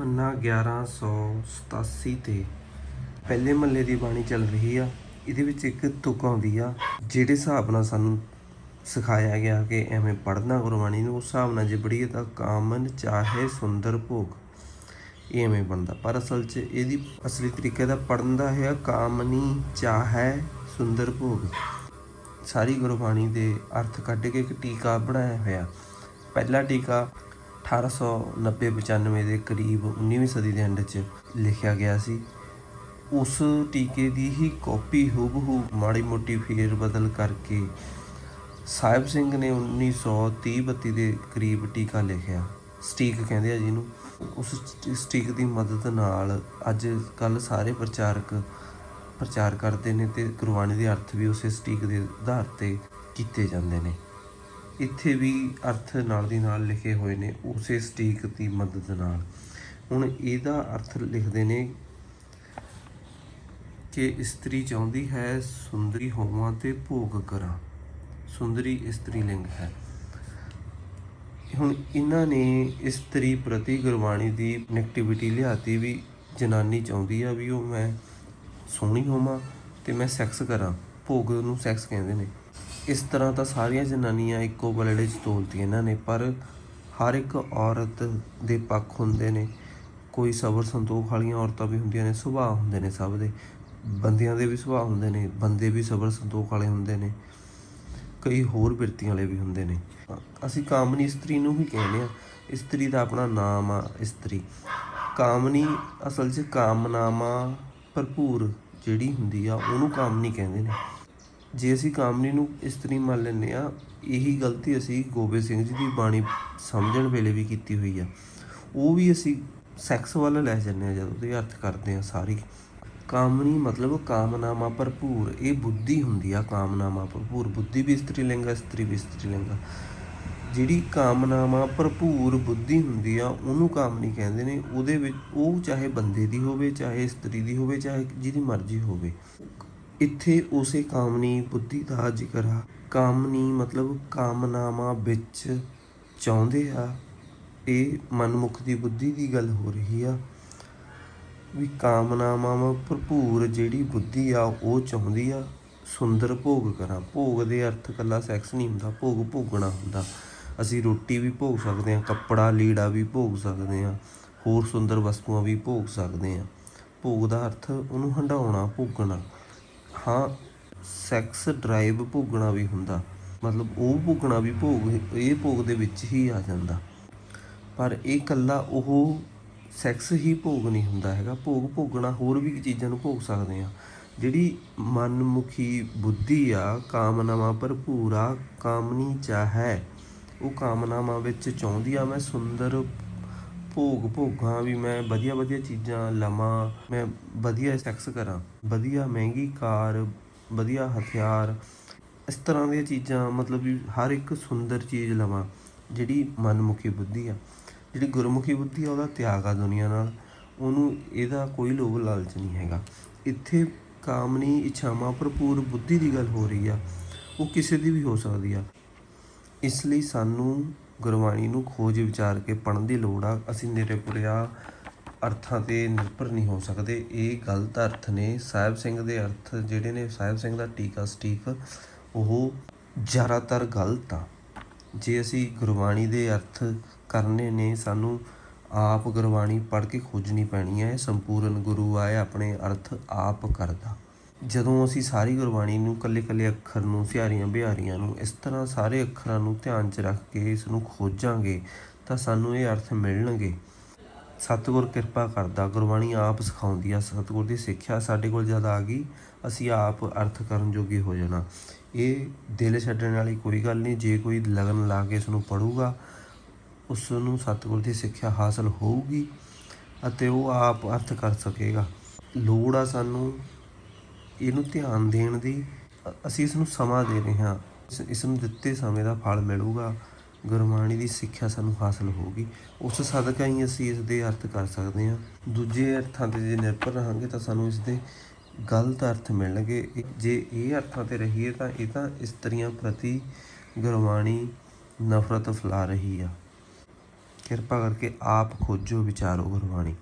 ਪੰਨਾ 1187 ਤੇ ਪਹਿਲੇ ਮਹੱਲੇ ਦੀ ਬਾਣੀ ਚੱਲ ਰਹੀ ਆ। ਇਹਦੇ ਵਿੱਚ ਇੱਕ ਤੁਕ ਆਉਂਦੀ ਆ, ਜਿਹੜੇ ਹਿਸਾਬ ਨਾਲ ਸਾਨੂੰ ਸਿਖਾਇਆ ਗਿਆ ਕਿ ਐਵੇਂ ਪੜ੍ਹਨਾ ਗੁਰਬਾਣੀ ਨੂੰ, ਉਸ ਹਿਸਾਬ ਨਾਲ ਜੇ ਪੜ੍ਹੀਏ ਤਾਂ ਕਾਮਨ ਚਾਹੇ ਸੁੰਦਰ ਭੋਗ ਇਹ ਐਵੇਂ ਬਣਦਾ। ਪਰ ਅਸਲ 'ਚ ਇਹਦੀ ਅਸਲੀ ਤਰੀਕੇ ਦਾ ਪੜਨ ਦਾ ਹੈ ਕਾਮਨੀ ਚਾਹੇ ਸੁੰਦਰ ਭੋਗ। ਸਾਰੀ ਗੁਰਬਾਣੀ ਦੇ ਅਰਥ ਕੱਢ ਕੇ ਇੱਕ ਟੀਕਾ ਬਣਾਇਆ ਹੋਇਆ। ਪਹਿਲਾ ਟੀਕਾ 1890-95 ਦੇ ਕਰੀਬ 19ਵੀਂ ਸਦੀ ਦੇ ਐਂਡ 'ਚ ਲਿਖਿਆ ਗਿਆ ਸੀ। ਉਸ ਟੀਕੇ ਦੀ ਹੀ ਕਾਪੀ ਹੂਬਹੂ ਮਾੜੀ ਮੋਟੀ ਫੇਰ ਬਦਲ ਕਰਕੇ ਸਾਹਿਬ ਸਿੰਘ ਨੇ 1930-32 ਦੇ ਕਰੀਬ ਟੀਕਾ ਲਿਖਿਆ। ਸਟੀਕ ਕਹਿੰਦੇ ਆ ਜਿਹਨੂੰ। ਉਸ ਸਟੀਕ ਦੀ ਮਦਦ ਨਾਲ ਅੱਜ ਕੱਲ ਸਾਰੇ ਪ੍ਰਚਾਰਕ ਪ੍ਰਚਾਰ ਕਰਦੇ ਨੇ ਤੇ ਗੁਰਬਾਣੀ ਦੇ ਅਰਥ ਵੀ ਉਸੇ ਸਟੀਕ ਦੇ ਆਧਾਰ ਤੇ ਕੀਤੇ ਜਾਂਦੇ ਨੇ। ਇੱਥੇ ਵੀ ਅਰਥ ਨਾਲ ਦੀ ਨਾਲ ਲਿਖੇ ਹੋਏ ਨੇ, ਉਸੇ ਸਟੀਕ ਦੀ ਮਦਦ ਨਾਲ। ਹੁਣ ਇਹਦਾ ਅਰਥ ਲਿਖਦੇ ਨੇ ਕਿ ਇਸਤਰੀ ਚਾਹੁੰਦੀ ਹੈ ਸੁੰਦਰੀ ਹੋਵਾਂ ਤੇ ਭੋਗ ਕਰਾਂ। ਸੁੰਦਰੀ ਇਸਤਰੀ ਲਿੰਗ ਹੈ। ਹੁਣ ਇਹਨਾਂ ਨੇ ਇਸਤਰੀ ਪ੍ਰਤੀ ਗੁਰਬਾਣੀ ਦੀ ਨੈਗੇਟਿਵਿਟੀ ਲਿਆਤੀ ਵੀ ਜਨਾਨੀ ਚਾਹੁੰਦੀ ਆ ਵੀ ਉਹ ਮੈਂ ਸੋਹਣੀ ਹੋਵਾਂ ਤੇ ਮੈਂ ਸੈਕਸ ਕਰਾਂ। ਭੋਗ ਨੂੰ ਸੈਕਸ ਕਹਿੰਦੇ ਨੇ। ਇਸ ਤਰ੍ਹਾਂ ਤਾਂ ਸਾਰੀਆਂ ਜਨਾਨੀਆਂ ਇੱਕੋ ਬਲੜੇ 'ਚ ਤੋਲਤੀਆਂ ਇਹਨਾਂ ਨੇ, ਪਰ ਹਰ ਇੱਕ ਔਰਤ ਦੇ ਪੱਖ ਹੁੰਦੇ ਨੇ। ਕੋਈ ਸਬਰ ਸੰਤੋਖ ਵਾਲੀਆਂ ਔਰਤਾਂ ਵੀ ਹੁੰਦੀਆਂ ਨੇ, ਸੁਭਾਅ ਹੁੰਦੇ ਨੇ ਸਭ ਦੇ। ਬੰਦਿਆਂ ਦੇ ਵੀ ਸੁਭਾਅ ਹੁੰਦੇ ਨੇ, ਬੰਦੇ ਵੀ ਸਬਰ ਸੰਤੋਖ ਵਾਲੇ ਹੁੰਦੇ ਨੇ। ਕਈ ਹੋਰ ਬਿਰਤੀਆਂ ਵਾਲੇ ਵੀ ਹੁੰਦੇ ਨੇ। ਅਸੀਂ ਕਾਮਨੀ ਇਸਤਰੀ ਨੂੰ ਹੀ ਕਹਿੰਦੇ ਆ ਇਸਤਰੀ ਦਾ ਆਪਣਾ ਨਾਮ ਆ ਇਸਤਰੀ। ਕਾਮਨੀ ਅਸਲ 'ਚ ਕਾਮਨਾਮਾ ਭਰਪੂਰ ਜਿਹੜੀ ਹੁੰਦੀ ਆ, ਉਹਨੂੰ ਕਾਮਨੀ ਕਹਿੰਦੇ ਨੇ। ਜੇ ਅਸੀਂ ਕਾਮਨੀ ਨੂੰ ਇਸਤਰੀ ਮੰਨ ਲੈਂਦੇ ਆ ਇਹੀ ਗਲਤੀ ਅਸੀਂ ਗੋਬਿੰਦ ਸਿੰਘ ਜੀ ਦੀ ਬਾਣੀ ਸਮਝਣ ਵੇਲੇ ਵੀ ਕੀਤੀ ਹੋਈ ਆ। ਉਹ ਵੀ ਅਸੀਂ ਸੈਕਸ ਵੱਲ ਲੈ ਜਾਂਦੇ ਆ ਜਦੋਂ ਉਹਦੇ ਅਰਥ ਕਰਦੇ ਆ ਸਾਰੀ। ਕਾਮਨੀ ਮਤਲਬ ਕਾਮਨਾਮਾ ਭਰਪੂਰ, ਇਹ ਬੁੱਧੀ ਹੁੰਦੀ ਆ ਕਾਮਨਾਮਾ ਭਰਪੂਰ। ਬੁੱਧੀ ਵੀ ਇਸਤਰੀ ਲਿੰਗ ਆ, ਇਸਤਰੀ ਵੀ ਇਸਤਰੀ ਲਿੰਗ ਆ। ਜਿਹੜੀ ਕਾਮਨਾਮਾ ਭਰਪੂਰ ਬੁੱਧੀ ਹੁੰਦੀ ਆ, ਉਹਨੂੰ ਕਾਮਨੀ ਕਹਿੰਦੇ ਨੇ। ਉਹਦੇ ਵਿੱਚ ਉਹ ਚਾਹੇ ਬੰਦੇ ਦੀ ਹੋਵੇ, ਚਾਹੇ ਇਸਤਰੀ ਦੀ ਹੋਵੇ, ਚਾਹੇ ਜਿਹਦੀ ਮਰਜ਼ੀ ਹੋਵੇ। ਇੱਥੇ ਉਸੇ ਕਾਮਨੀ ਬੁੱਧੀ ਦਾ ਜ਼ਿਕਰ ਆ। ਕਾਮਨੀ ਮਤਲਬ ਕਾਮਨਾਵਾਂ ਵਿੱਚ ਚਾਹੁੰਦੇ ਆ। ਇਹ ਮਨਮੁਖ ਦੀ ਬੁੱਧੀ ਦੀ ਗੱਲ ਹੋ ਰਹੀ ਆ ਵੀ ਕਾਮਨਾਵਾਂ ਭਰਪੂਰ ਜਿਹੜੀ ਬੁੱਧੀ ਆ, ਉਹ ਚਾਹੁੰਦੀ ਆ। ਸੁੰਦਰ ਭੋਗ ਕਰਾਂ। ਭੋਗ ਦੇ ਅਰਥ ਕੱਲਾ ਸੈਕਸ ਨਹੀਂ ਹੁੰਦਾ, ਭੋਗ ਭੋਗਣਾ ਹੁੰਦਾ। ਅਸੀਂ ਰੋਟੀ ਵੀ ਭੋਗ ਸਕਦੇ ਹਾਂ, ਕੱਪੜਾ, ਲੀੜਾ ਵੀ ਭੋਗ ਸਕਦੇ ਹਾਂ, ਹੋਰ ਸੁੰਦਰ ਵਸਤੂਆਂ ਵੀ ਭੋਗ ਸਕਦੇ ਹਾਂ। ਭੋਗ ਦਾ ਅਰਥ ਉਹਨੂੰ ਹੰਡਾਉਣਾ ਭੋਗਣਾ। ਹਾਂ ਸੈਕਸ ਡਰਾਈਵ ਭੋਗਣਾ ਵੀ ਹੁੰਦਾ। ਮਤਲਬ ਉਹ ਭੋਗਣਾ ਵੀ ਭੋਗ, ਇਹ ਭੋਗ ਦੇ ਵਿੱਚ ਹੀ ਆ ਜਾਂਦਾ। ਪਰ ਇਹ ਕੱਲਾ ਉਹ ਸੈਕਸ ਹੀ ਭੋਗ ਨਹੀਂ ਹੁੰਦਾ ਹੈਗਾ। ਭੋਗ ਭੋਗਣਾ ਹੋਰ ਵੀ ਚੀਜ਼ਾਂ ਨੂੰ ਭੋਗ ਸਕਦੇ ਆ ਜਿਹੜੀ ਮਨਮੁਖੀ ਬੁੱਧੀ ਆ, ਕਾਮਨਾਵਾਂ ਭਰਪੂਰਾ ਆ, ਕਾਮਨੀ ਚਾਹੈ ਉਹ ਕਾਮਨਾਵਾਂ ਵਿੱਚ ਚਾਹੁੰਦੀ ਆ, ਮੈਂ ਸੁੰਦਰ ਭੋਗ ਭੋਗਾਂ ਵੀ ਮੈਂ ਵਧੀਆ ਵਧੀਆ ਚੀਜ਼ਾਂ ਲਵਾਂ, ਮੈਂ ਵਧੀਆ ਸੈਕਸ ਕਰਾਂ, ਵਧੀਆ ਮਹਿੰਗੀ ਕਾਰ, ਵਧੀਆ ਹਥਿਆਰ, ਇਸ ਤਰ੍ਹਾਂ ਦੀਆਂ ਚੀਜ਼ਾਂ ਮਤਲਬ ਵੀ ਹਰ ਇੱਕ ਸੁੰਦਰ ਚੀਜ਼ ਲਵਾਂ, ਜਿਹੜੀ ਮਨਮੁਖੀ ਬੁੱਧੀ ਆ। ਜਿਹੜੀ ਗੁਰਮੁਖੀ ਬੁੱਧੀ ਆ, ਉਹਦਾ ਤਿਆਗ ਆ ਦੁਨੀਆ ਨਾਲ, ਉਹਨੂੰ ਇਹਦਾ ਕੋਈ ਲੋਭ ਲਾਲਚ ਨਹੀਂ ਹੈਗਾ। ਇੱਥੇ ਕਾਮਨੀ, ਇੱਛਾਵਾਂ, ਭਰਪੂਰ ਬੁੱਧੀ ਦੀ ਗੱਲ ਹੋ ਰਹੀ ਆ, ਉਹ ਕਿਸੇ ਦੀ ਵੀ ਹੋ ਸਕਦੀ ਆ। ਇਸ ਲਈ ਸਾਨੂੰ ਗੁਰਬਾਣੀ ਨੂੰ ਖੋਜ ਵਿਚਾਰ ਕੇ ਪੜ੍ਹਨ ਦੀ ਲੋੜ ਆ। ਅਸੀਂ ਨਿਰਪੁਰਿਆ ਅਰਥਾਂ ਤੇ ਨਿਰਭਰ ਨਹੀਂ ਹੋ ਸਕਦੇ। ਇਹ ਗਲਤ ਅਰਥ ਨੇ। ਸਾਹਿਬ ਸਿੰਘ ਦੇ ਅਰਥ ਜਿਹੜੇ ਨੇ, ਸਾਹਿਬ ਸਿੰਘ ਦਾ ਟੀਕਾ ਸਟੀਕ, ਉਹ ਜ਼ਿਆਦਾਤਰ ਗਲਤ ਆ। ਜੇ ਅਸੀਂ ਗੁਰਬਾਣੀ ਦੇ ਅਰਥ ਕਰਨੇ ਨੇ, ਸਾਨੂੰ ਆਪ ਗੁਰਬਾਣੀ ਪੜ੍ਹ ਕੇ ਖੋਜਣੀ ਪੈਣੀ ਹੈ ਸੰਪੂਰਨ ਗੁਰੂ ਆਏ ਆਪਣੇ ਅਰਥ ਆਪ ਕਰਦਾ। ਜਦੋਂ ਅਸੀਂ ਸਾਰੀ ਗੁਰਬਾਣੀ ਨੂੰ ਕੱਲੇ-ਕੱਲੇ ਅੱਖਰ ਨੂੰ, ਸਿਹਾਰੀਆਂ ਬਿਹਾਰੀਆਂ ਨੂੰ, ਇਸ ਤਰ੍ਹਾਂ ਸਾਰੇ ਅੱਖਰਾਂ ਨੂੰ ਧਿਆਨ 'ਚ ਰੱਖ ਕੇ ਇਸ ਨੂੰ ਖੋਜਾਂਗੇ, ਤਾਂ ਸਾਨੂੰ ਇਹ ਅਰਥ ਮਿਲਣਗੇ। ਸਤਿਗੁਰ ਕਿਰਪਾ ਕਰਦਾ, ਗੁਰਬਾਣੀ ਆਪ ਸਿਖਾਉਂਦੀ ਆ। ਸਤਿਗੁਰ ਦੀ ਸਿੱਖਿਆ ਸਾਡੇ ਕੋਲ ਜਦ ਆ ਗਈ, ਅਸੀਂ ਆਪ ਅਰਥ ਕਰਨ ਜੋਗੇ ਹੋ ਜਾਣਾ। ਇਹ ਦਿਲ ਛੱਡਣ ਵਾਲੀ ਕੋਈ ਗੱਲ ਨਹੀਂ, ਜੇ ਕੋਈ ਲਗਨ ਲਾ ਕੇ ਇਸ ਨੂੰ ਪੜੂਗਾ ਉਸ ਨੂੰ ਸਤਿਗੁਰ ਦੀ ਸਿੱਖਿਆ ਹਾਸਲ ਹੋਊਗੀ ਅਤੇ ਉਹ ਆਪ ਅਰਥ ਕਰ ਸਕੇਗਾ। ਲੋੜ ਆ ਸਾਨੂੰ ਇਹਨੂੰ ਧਿਆਨ ਦੇਣ ਦੀ, ਅਸੀਂ ਇਸ ਨੂੰ ਸਮਾਂ ਦੇ ਰਹੇ ਹਾਂ। ਇਸ- ਨੂੰ ਦਿੱਤੇ ਸਮੇਂ ਦਾ ਫਲ ਮਿਲੂਗਾ। ਗੁਰਬਾਣੀ ਦੀ ਸਿੱਖਿਆ ਸਾਨੂੰ ਹਾਸਲ ਹੋਊਗੀ। ਉਸ ਸਦਕਾ ਹੀ ਅਸੀਂ ਇਸ ਦੇ ਅਰਥ ਕਰ ਸਕਦੇ ਹਾਂ। ਦੂਜੇ ਅਰਥਾਂ ਤੇ ਜੇ ਨਿਰਭਰ ਰਹਾਂਗੇ ਤਾਂ ਸਾਨੂੰ ਇਸ ਦੇ ਗਲਤ ਅਰਥ ਮਿਲਣਗੇ। ਜੇ ਇਹ ਅਰਥਾਂ ਤੇ ਰਹੀਏ ਤਾਂ ਇਹ ਤਾਂ ਇਸਤਰੀਆਂ ਪ੍ਰਤੀ ਗੁਰਬਾਣੀ ਨਫ਼ਰਤ ਫੈਲਾ ਰਹੀ ਆ। ਕਿਰਪਾ ਕਰਕੇ ਆਪ ਖੋਜੋ ਵਿਚਾਰੋ ਗੁਰਬਾਣੀ।